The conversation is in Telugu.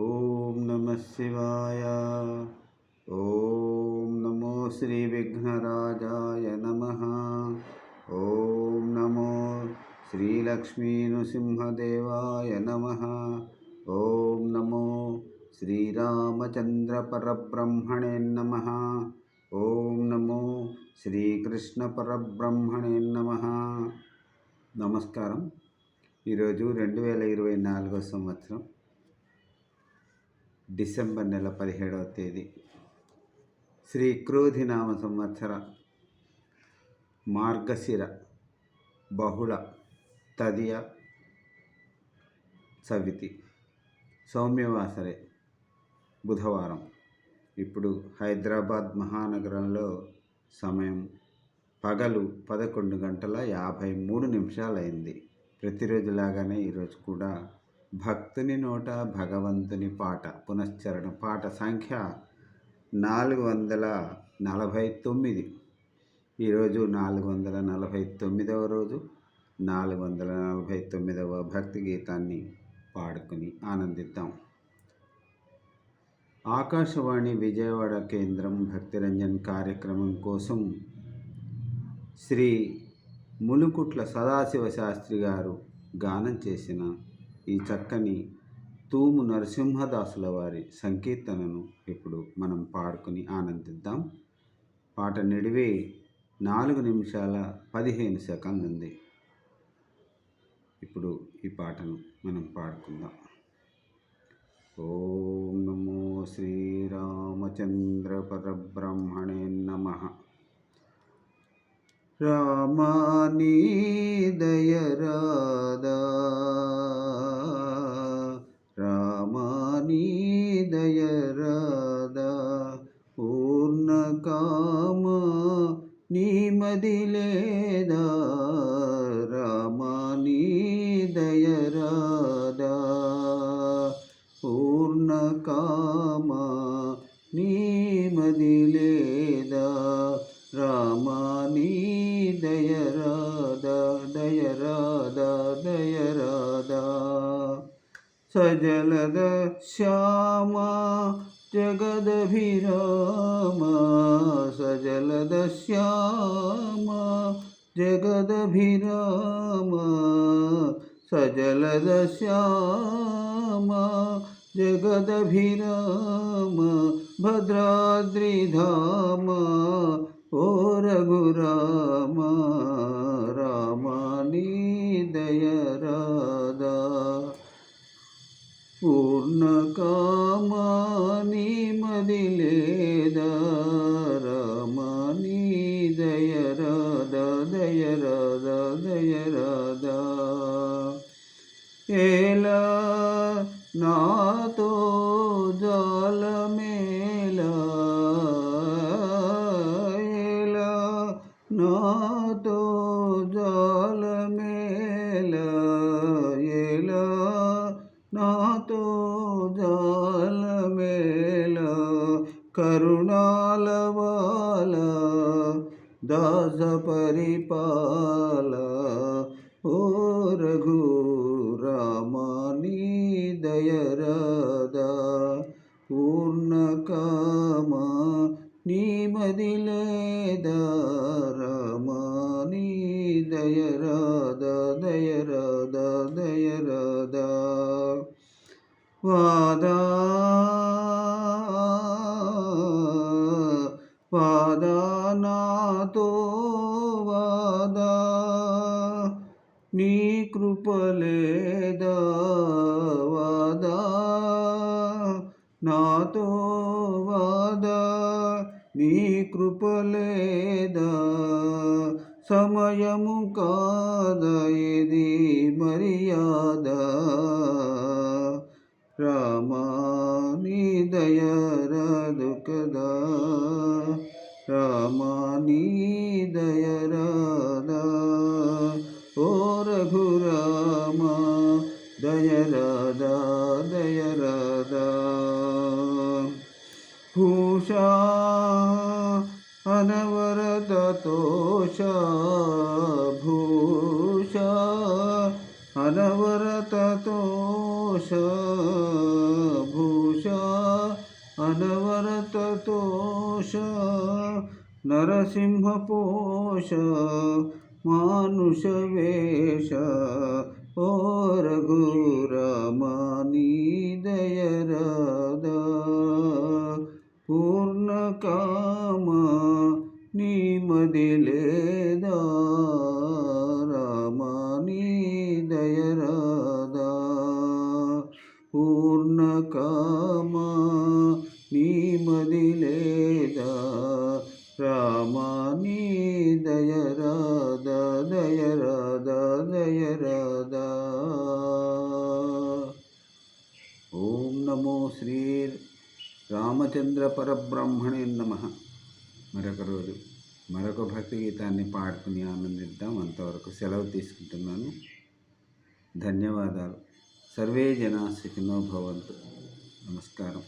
ఓం నమ శివాయ. ఓం నమో శ్రీ విఘ్నరాజాయ నమ. ఓం నమో శ్రీలక్ష్మీ నృసింహదేవాయ నమ. ఓం నమో శ్రీరామచంద్రపరబ్రహ్మణే నమ. ఓం నమో శ్రీకృష్ణ పరబ్రహ్మణే నమ. నమస్కారం. ఈరోజు రెండు వేల ఇరవై నాలుగో సంవత్సరం. డిసెంబర్ నెల పదిహేడవ తేదీ. శ్రీ క్రోధినామ సంవత్సర మార్గశిర బహుళ తదియ సవితి. సౌమ్యవాసరే బుధవారం. ఇప్పుడు హైదరాబాద్ మహానగరంలో సమయం పగలు పదకొండు గంటల యాభై మూడు నిమిషాలైంది. ప్రతిరోజులాగానే ఈరోజు కూడా భక్తుని నోట భగవంతుని పాట పునశ్చరణ పాట సంఖ్య నాలుగు వందల నలభై తొమ్మిది. ఈరోజు నాలుగు వందల నలభై తొమ్మిదవ రోజు నాలుగు వందల నలభై తొమ్మిదవ భక్తి గీతాన్ని పాడుకుని ఆనందిద్దాం. ఆకాశవాణి విజయవాడ కేంద్రం భక్తిరంజన్ కార్యక్రమం కోసం శ్రీ ములుకుట్ల సదాశివ శాస్త్రి గారు గానం చేసిన ఈ చక్కని తూము నరసింహదాసుల వారి సంకీర్తనను ఇప్పుడు మనం పాడుకుని ఆనందిద్దాం. పాట నిడివే నాలుగు నిమిషాల పదిహేను సెకండ్లు ఉంది. ఇప్పుడు ఈ పాటను మనం పాడుకుందాం. ఓం నమో శ్రీరామచంద్ర పరబ్రహ్మణే నమ. రామానీ దయరా పూర్ణకామ నీమదిలేదా రామానీ దయరాదా పూర్ణకామ నీమదిలేదా రామ सजलद श्यामा जगदभिराम। सजलद श्यामा जगदभिराम। सजलद श्यामा जगदभिराम। भद्राद्रिधामा। ఏలా నాతో జాలమేలా ఏలా నాతో జాలమేలా ఏలా నాతో జాలమేలా కరుణాలవాల దాస పరిపాల ఓ పూర్ణకామ నీమదిలేదా రామాని దయరాదా దయరాదా దయరాదా వాదా వాదా నాతో వాదా నీ కృపలేదా వాదా నాతో నీ కృపలేదా సమయము కాద ఇది మర్యాద? రామా నీ దయరదు కదా రామా నీ దయరాదా ఓ రఘురామ దయరాదా దయరాదా భూషా अनवरततोषा भूषा अनवरततोषा। भूषा अनवरततोषा नरसिंहपोष। मानुषवेष। ओ रघुरमानी दयरादा पूर्ण రఘురమణి దయరదా పూర్ణకామ నీ మదిలేదా రామని దయరదా పూర్ణకామ నీ మదిలేదా రామాని దయరాధ దయరాధ దయరాధ ఓం నమో శ్రీ రామచంద్ర పరబ్రహ్మణే నమ. మరొక రోజు మరొక భక్తి గీతాన్ని పాడుకుని ఆనందిద్దాం. అంతవరకు సెలవు తీసుకుంటున్నాను. ధన్యవాదాలు. సర్వే జనా సుఖినో భవంతు. నమస్కారం.